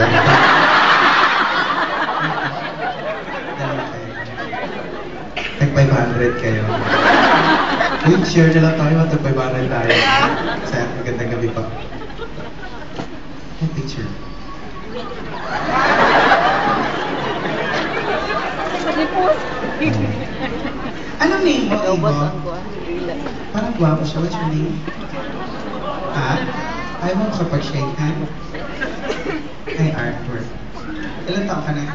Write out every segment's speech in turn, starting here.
kayo. Tag 500 kayo. Uy, share lang tayo. Tag 500 tayo. Sa magandang gabi pa. Yung picture. Anong name mo, ang kuha. Parang gwapo siya. What's your name? Ha? Ayaw mo makapag-shake hand? Ay, artwork. Ilan taon ka na?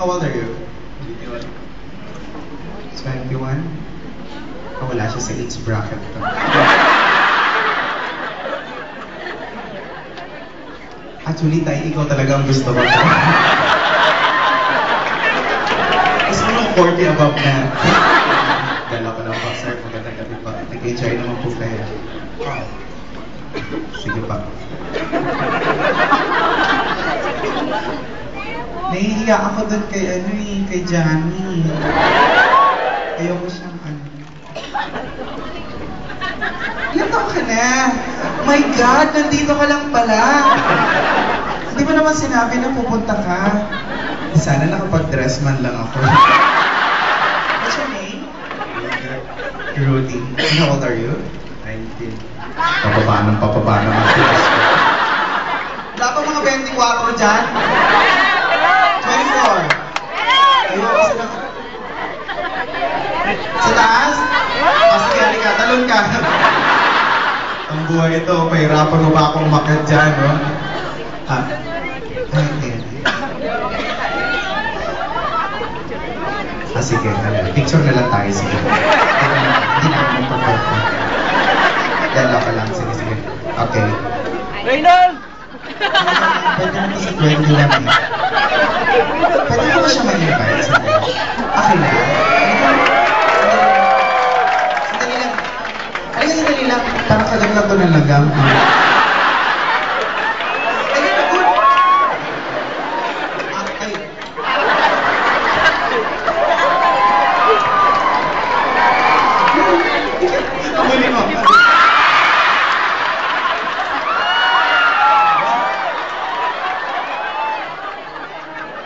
How old are you? 21. Oh, wala siya sa age bracket ko. Actually, tayo, ikaw talaga ang gusto ko. Gusto mo ng 40 above na. Dala ko lang po, sir. Magandang gabi pa. Nag-enjoy naman po kayo. Sige pa. Nahihiya ako doon kay ano eh, kay Johnny. Ayoko siyang ano. Ilan taon ka na? My God, nandito ka lang pala. Hindi mo naman sinabi na pupunta ka. Sana nakapag-dress man lang ako. What's your name? Rudy. How old are you? 19. Pababa ng papaba ng mga tigas ko. Wala pa mga 24 dyan? 24. Ayoko sa na... Sa taas? O sige, halika, talon ka. Ang buhay ito, mahirapan mo ba akong makat dyan, no? Ha? Ay, eh. Ah, sige, hala. Picture na lang tayo, sige. Hindi na, na magpapagpo. Dala ka lang, sige, sige. Okay. Reynold! Pwede mo kasi 20 lang. Pwede mo siya mag-invite sa Okay na. Sandali lang. Halika, sandali lang. Parang kalaglag ko ng lagam. Ayun na, good. Ah, ay. Huli mo.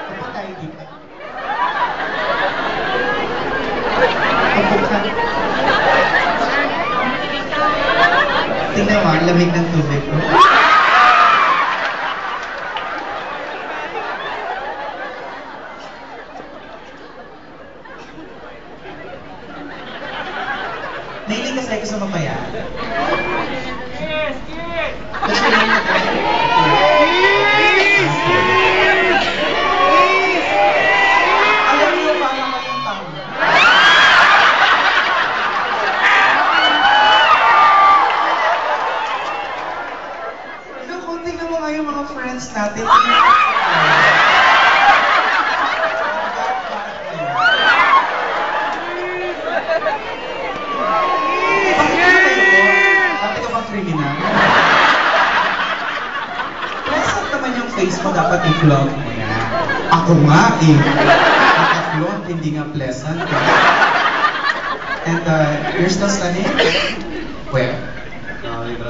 Upo tayo dito. Upo ka. Tingnan mo, ang lamig ng tubig ko. Nahilig ka sa gusto mo pa yan? What's your name? Alam niyo, parang kayong tao. Naku, tingnan mo nga yung mga friends natin. Face mo, dapat i-vlog mo yan. Ako nga eh. Naka-vlog, hindi nga pleasant. And uh, you're still studying? Where? Holy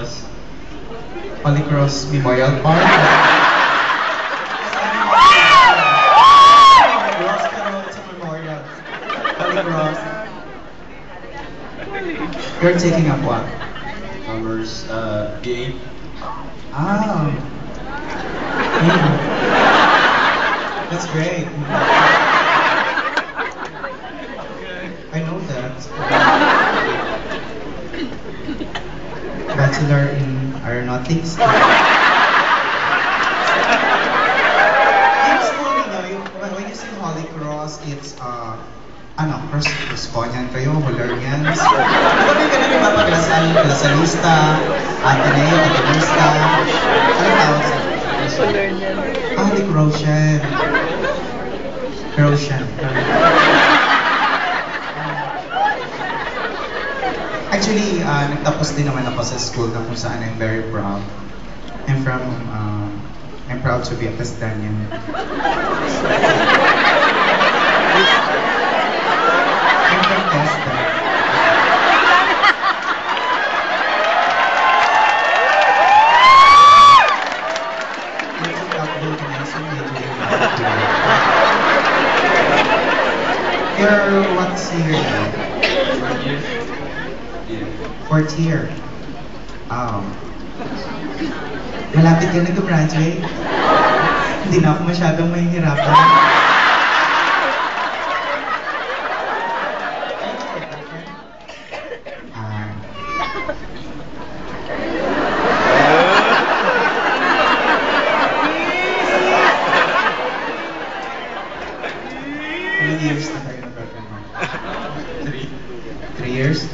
Cross Memorial Park? Cross, pero it's a memorial. Holy Cross. You're taking up what? Commerce, uh, BA. Ah. Hmm. That's great. I know that. Bachelor in Aeronautics. Yung school ninyo, yung, when you say Holy Cross, it's, uh, ano, first Cusconian kayo, Valerians. Ano ba yung ganun yung papaglasal, Lasalista, Ateneo, Atenista, Actually, uh, nagtapos din naman ako sa school na kung saan I'm very proud. I'm from, uh, I'm proud to be a Castanian. I'm from You're year? Fourth year. Um, malapit ka na graduate Hindi na ako masyadong mahihirapan. Uh, Three years na kayo na Three? Three years?